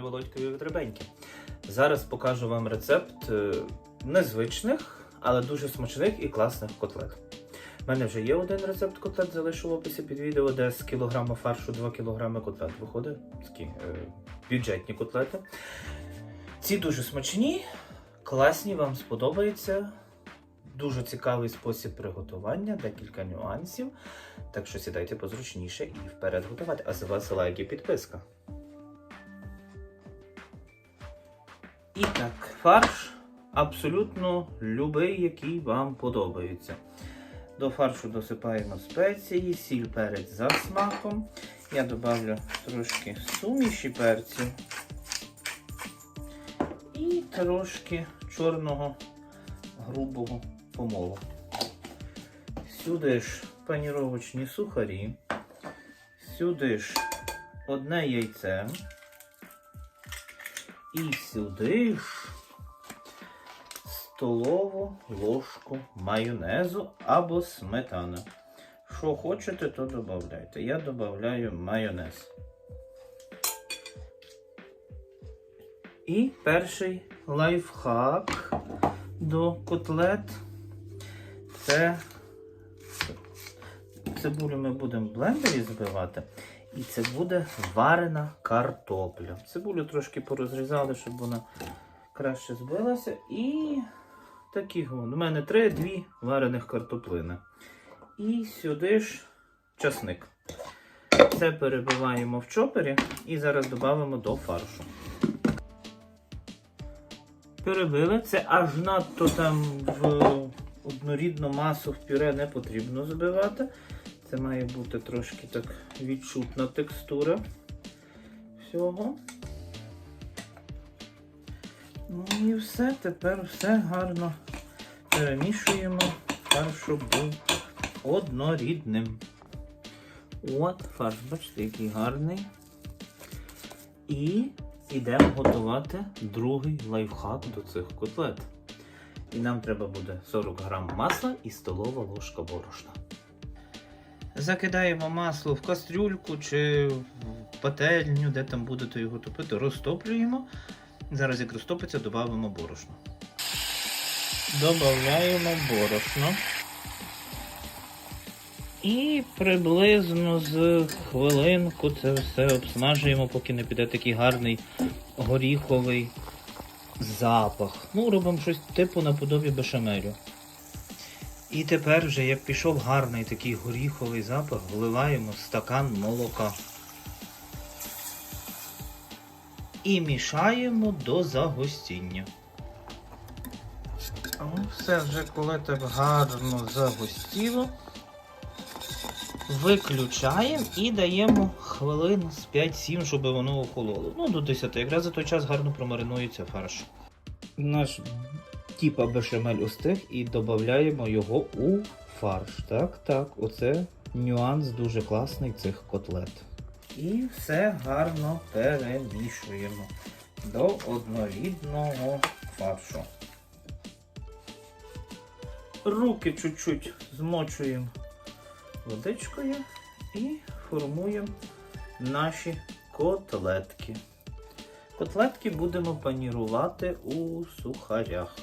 батькові витребеньки. Зараз покажу вам рецепт е, незвичних, але дуже смачних і класних котлет. У мене вже є один рецепт котлет, залишу в описі під відео, де з кілограма фаршу 2 кілограми котлет виходить. Такі е, бюджетні котлети. Ці дуже смачні, класні, вам сподобається. Дуже цікавий спосіб приготування, декілька нюансів. Так що сідайте позручніше і вперед готувати. А з вас лайк і підписка. І так, фарш абсолютно любий, який вам подобається. До фаршу досипаємо спеції, сіль перець за смаком. Я додавлю трошки суміші перцю і трошки чорного грубого помолу. Сюди ж паніровочні сухарі, сюди ж одне яйце. І сюди ж столову ложку майонезу або сметана. Що хочете, то додавайте. Я додаю майонез. І перший лайфхак до котлет. Це цибулю ми будемо в блендері збивати. І це буде варена картопля. Цибулю трошки порозрізали, щоб вона краще збилася. І такі у мене 3-2 варених картоплини. І сюди ж часник. Це перебиваємо в чопері і зараз додамо до фаршу. Перебили. Це аж надто там в однорідну масу в пюре не потрібно збивати. Це має бути трошки так відчутна текстура всього. Ну і все, тепер все гарно перемішуємо, фарш, щоб був однорідним. От, фарш, бачите, який гарний. І йдемо готувати другий лайфхак до цих котлет. І нам треба буде 40 грам масла і столова ложка борошна. Закидаємо масло в кастрюльку чи в пательню, де там будете його топити, розтоплюємо. Зараз, як розтопиться, додаємо борошно. Додаємо борошно. І приблизно з хвилинку це все обсмажуємо, поки не піде такий гарний горіховий запах. Ну, робимо щось типу наподобі бешамелю. І тепер вже, як пішов гарний такий горіховий запах, вливаємо стакан молока. І мішаємо до загустіння. Ну, все вже коли так гарно загустіло. Виключаємо і даємо хвилин з 5-7, щоб воно охололо. Ну, до 10. Якраз за той час гарно промаринується фарш. Наш типа бешамель остиг і додаємо його у фарш. Так, так, оце нюанс дуже класний цих котлет. І все гарно перемішуємо до однорідного фаршу. Руки чуть-чуть змочуємо водичкою і формуємо наші котлетки. Котлетки будемо панірувати у сухарях.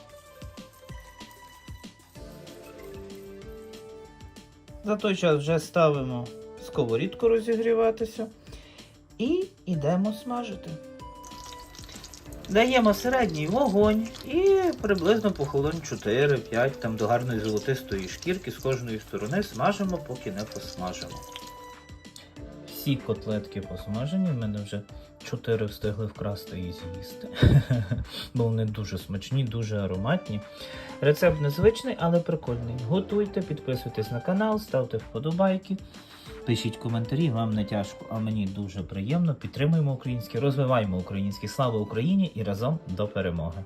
За той час вже ставимо сковорідку розігріватися і йдемо смажити. Даємо середній вогонь і приблизно по хвилин 4-5 там до гарної золотистої шкірки з кожної сторони смажимо, поки не посмажимо. Всі котлетки посмажені, в мене вже 4 встигли вкрасти і з'їсти. Бо вони дуже смачні, дуже ароматні. Рецепт незвичний, але прикольний. Готуйте, підписуйтесь на канал, ставте вподобайки. Пишіть коментарі, вам не тяжко, а мені дуже приємно. Підтримуємо українське, розвиваємо українське. Слава Україні і разом до перемоги!